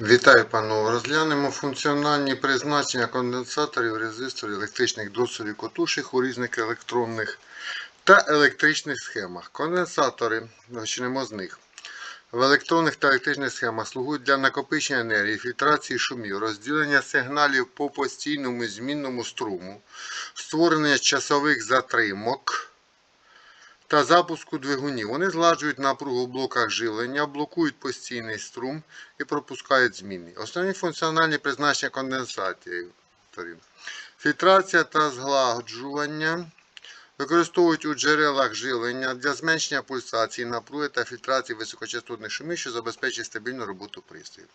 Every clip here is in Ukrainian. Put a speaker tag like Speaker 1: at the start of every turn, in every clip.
Speaker 1: Вітаю, панове. Розглянемо функціональні призначення конденсаторів, резисторів, електричних дросових котушок у різних електронних та електричних схемах. Конденсатори, почнемо з них. В електронних та електричних схемах слугують для накопичення енергії, фільтрації шумів, розділення сигналів по постійному змінному струму, створення часових затримок та запуску двигунів. Вони зладжують напругу в блоках живлення, блокують постійний струм і пропускають зміни. Основні функціональні призначення конденсаторів. Фільтрація та згладжування. Використовують у джерелах живлення для зменшення пульсації, напруги та фільтрації високочастотних шумів, що забезпечує стабільну роботу пристрою.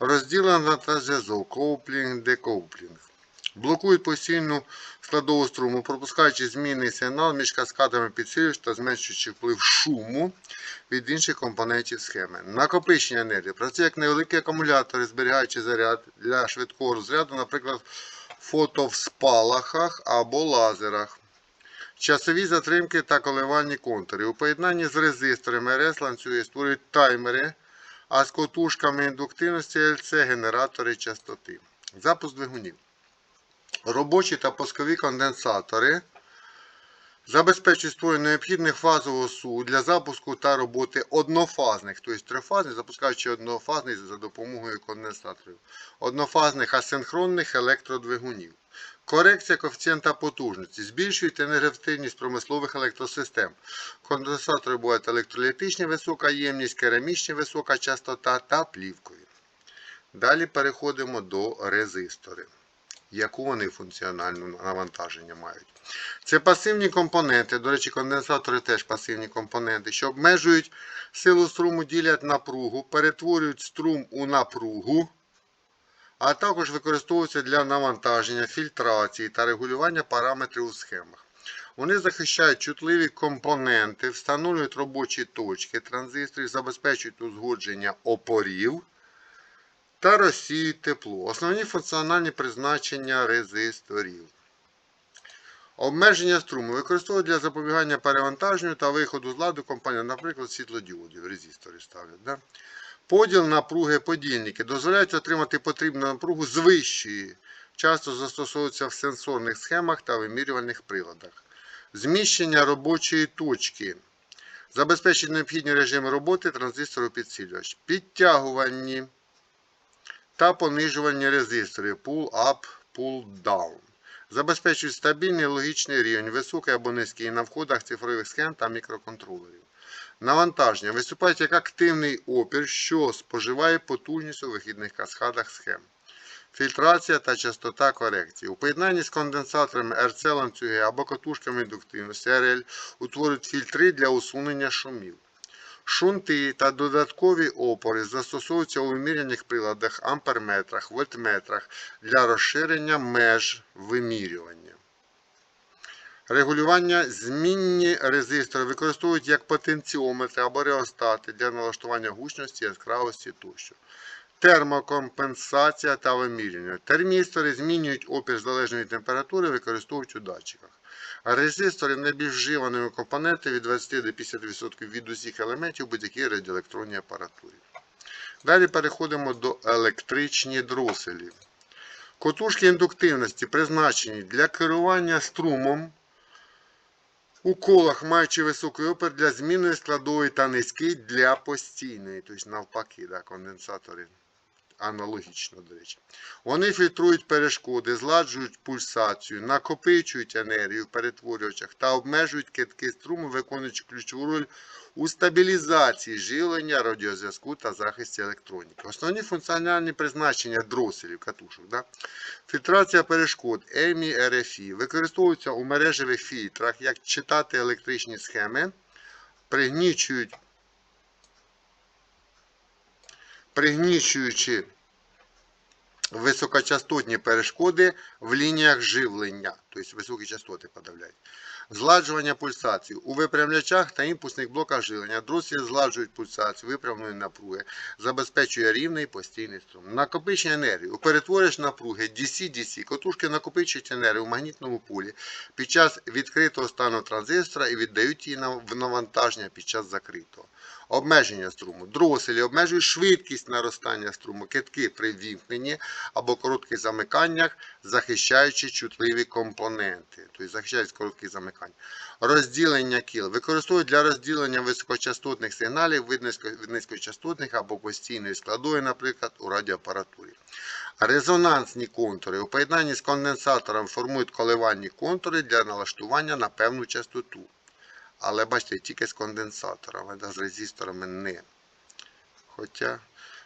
Speaker 1: Розділення та зв'язок, коуплінг, декоуплінг. Блокують постійну складову струму, пропускаючи змінний сигнал між каскадами підсилювач та зменшуючи вплив шуму від інших компонентів схеми. Накопичення енергії. Працює як невеликі акумулятори, зберігаючи заряд для швидкого розряду, наприклад, фотовспалахах або лазерах. Часові затримки та коливальні контури. У поєднанні з резисторами РС ланцюги створюють таймери, а з котушками індуктивності ЛЦ генератори частоти. Запуск двигунів. Робочі та пускові конденсатори забезпечують створення необхідних фазового су для запуску та роботи однофазних, тобто трифазних, запускаючи однофазний за допомогою конденсаторів, однофазних асинхронних електродвигунів. Корекція коефіцієнта потужності. Збільшують енергоефективність промислових електросистем. Конденсатори бувають електролітичні, висока ємність, керамічні, висока частота та плівкові. Далі переходимо до резисторів. Яку вони функціональну навантаження мають? Це пасивні компоненти, до речі, конденсатори теж пасивні компоненти, що обмежують силу струму, ділять напругу, перетворюють струм у напругу а також використовуються для навантаження, фільтрації та регулювання параметрів у схемах. Вони захищають чутливі компоненти, встановлюють робочі точки транзисторів, забезпечують узгодження опорів та розсіюють тепло. Основні функціональні призначення резисторів. Обмеження струму використовують для запобігання перевантаженню та виходу з ладу компанії, наприклад, світлодіодів, резистори ставлять. Да? Поділ напруги подільники дозволяють отримати потрібну напругу з вищої. Часто застосовуються в сенсорних схемах та вимірювальних приладах. Зміщення робочої точки. Забезпечить необхідні режими роботи транзистору підсилювач. Підтягувальні та понижувальні резистори Pull up, pull down. Забезпечують стабільний логічний рівень, високий або низький на входах цифрових схем та мікроконтролерів. Навантаження виступають як активний опір, що споживає потужність у вихідних каскадах схем. Фільтрація та частота корекції. У поєднанні з конденсаторами РЦ ланцюги або катушками індуктивності РЛ утворюють фільтри для усунення шумів. Шунти та додаткові опори застосовуються у виміряних приладах, амперметрах, вольтметрах для розширення меж вимірювання. Регулювання змінні резистори використовують як потенціометри або реостати для налаштування гучності, яскравості тощо. Термокомпенсація та вимірювання. Термістори змінюють опір залежно від температури, використовують у датчиках. Резистори найбільш вживаними компонентами від 20 до 50% від усіх елементів будь-якій радіоелектронній апаратурі. Далі переходимо до електричні дроселі. Котушки індуктивності призначені для керування струмом у колах, маючи високий опір для змінної складової та низький для постійної, тобто навпаки, да, конденсатори. Аналогічно, до речі. Вони фільтрують перешкоди, зладжують пульсацію, накопичують енергію в перетворювачах та обмежують китки струму, виконуючи ключову роль у стабілізації живлення, радіозв'язку та захисті електроніки. Основні функціональні призначення дроселів, катушок. Да? Фільтрація перешкод ЕМІ РФІ використовуються у мережевих фільтрах, як читати електричні схеми, пригнічують пригнічуючи високочастотні перешкоди в лініях живлення, тобто високі частоти подавляють. Зладжування пульсації. У випрямлячах та імпульсних блоках живлення друзі зладжують пульсацію виправної напруги, забезпечує рівний постійний струм. Накопичення енергії. У перетворювач напруги DC-DC котушки накопичують енергію в магнітному полі під час відкритого стану транзистора і віддають її в навантаження під час закритого. Обмеження струму. Дроселі обмежують швидкість наростання струму, китки при вімкненні або коротких замиканнях, захищаючи чутливі компоненти. Тобто захищають короткі замикання. Розділення кіл. Використовують для розділення високочастотних сигналів від низькочастотних або постійної складової, наприклад, у радіоапаратурі. Резонансні контури у поєднанні з конденсатором формують коливальні контури для налаштування на певну частоту. Але бачите, тільки з конденсаторами, да, з резисторами не. Хоча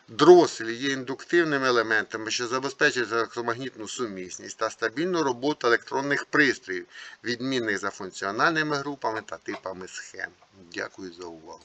Speaker 1: дроселі є індуктивним елементом, що забезпечують електромагнітну сумісність та стабільну роботу електронних пристроїв, відмінних за функціональними групами та типами схем. Дякую за увагу.